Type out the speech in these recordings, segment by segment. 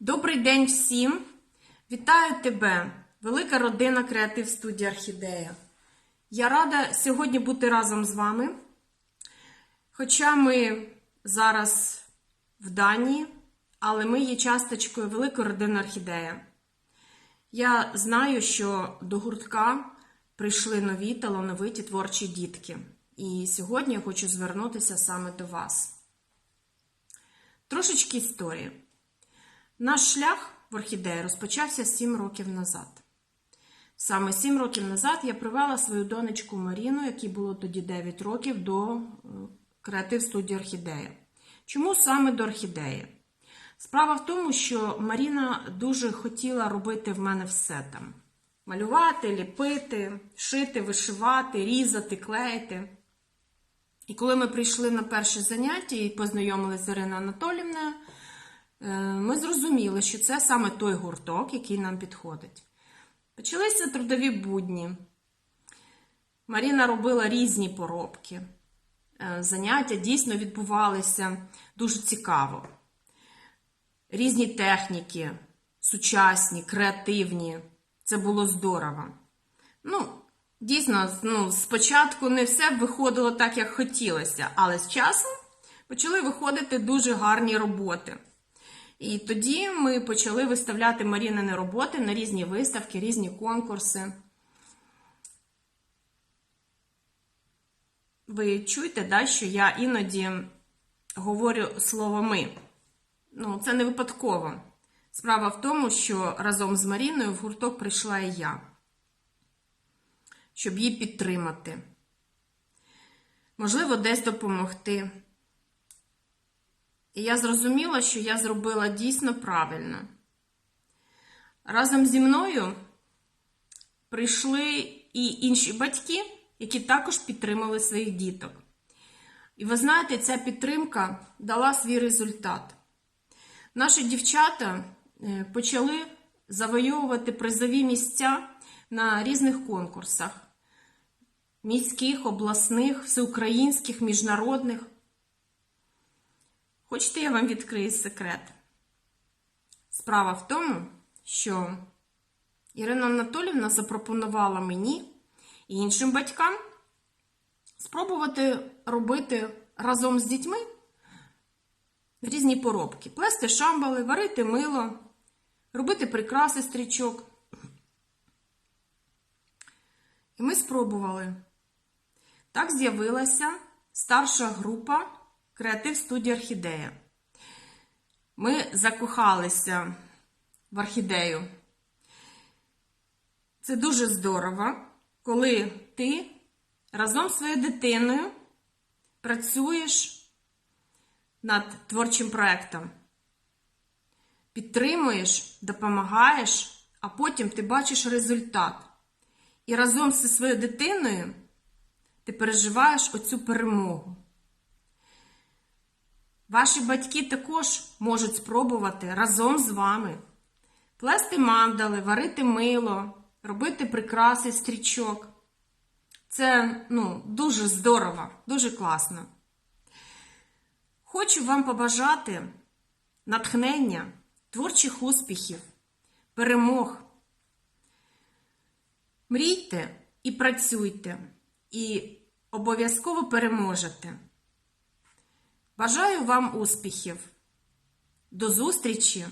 Добрий день всім! Вітаю тебе, велика родина Креатив студія Орхідея. Я рада сьогодні бути разом з вами. Хоча ми зараз в Данії, але ми є часточкою великої родини Орхідея. Я знаю, що до гуртка прийшли нові талановиті творчі дітки. І сьогодні я хочу звернутися саме до вас. Трошечки історії. Наш шлях в орхідеї розпочався 7 років назад. Саме 7 років назад я привела свою донечку Маріну, якій було тоді 9 років, до е, креатив студії Орхідея. Чому саме до орхідеї? Справа в тому, що Маріна дуже хотіла робити в мене все там: малювати, ліпити, шити, вишивати, різати, клеїти. І коли ми прийшли на перше заняття і познайомилися з Іриною Анатолівною, ми зрозуміли, що це саме той гурток, який нам підходить. Почалися трудові будні. Маріна робила різні поробки. Е, Заняття дійсно відбувалися дуже цікаво. Різні техніки, сучасні, креативні. Це було здорово. Ну, дійсно, ну, спочатку не все виходило так, як хотілося, але з часом почали виходити дуже гарні роботи. І тоді ми почали виставляти Марінини роботи на різні виставки, різні конкурси. Ви чуєте, да, що я іноді говорю слово ми. Ну, це не випадково. Справа в тому, що разом з Маріною в гурток прийшла і я, щоб її підтримати. Можливо, десь допомогти. І я зрозуміла, що я зробила дійсно правильно. Разом зі мною прийшли і інші батьки, які також підтримали своїх діток. І ви знаєте, ця підтримка дала свій результат. Наші дівчата е, почали завойовувати призові місця на різних конкурсах: міських, обласних, всеукраїнських, міжнародних. Хочете, я вам відкрию секрет? Справа в тому, що Ірина Анатолівна запропонувала мені і іншим батькам спробувати робити разом з дітьми різні поробки: плести шамбали, варити мило, робити прикраси стрічок. І ми спробували. Так з'явилася старша група Креатив студія Орхідея. Ми закохалися в орхідею. Це дуже здорово, коли ти разом з своєю дитиною працюєш над творчим проєктом. Підтримуєш, допомагаєш, а потім ти бачиш результат. І разом зі своєю дитиною ти переживаєш оцю перемогу. Ваші батьки також можуть спробувати разом з вами плести мандали, варити мило, робити прикраси стрічок. Це ну, дуже здорово, дуже класно. Хочу вам побажати натхнення, творчих успіхів, перемог. Мрійте і працюйте, і обов'язково переможете. Бажаю вам успіхів. До зустрічі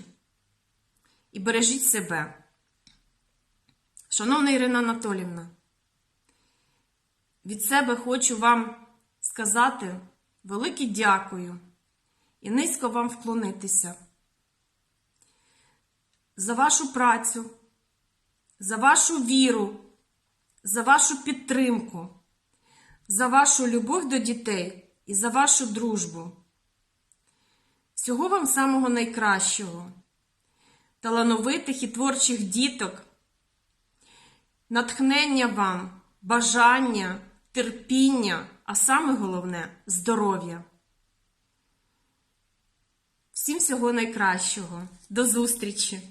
і бережіть себе. Шановна Ірина Анатолівна, від себе хочу вам сказати велике дякую і низько вам вклонитися за вашу працю, за вашу віру, за вашу підтримку, за вашу любов до дітей і за вашу дружбу. Всього вам самого найкращого, талановитих і творчих діток, натхнення вам, бажання, терпіння, а саме головне здоров'я. Всім всього найкращого. До зустрічі!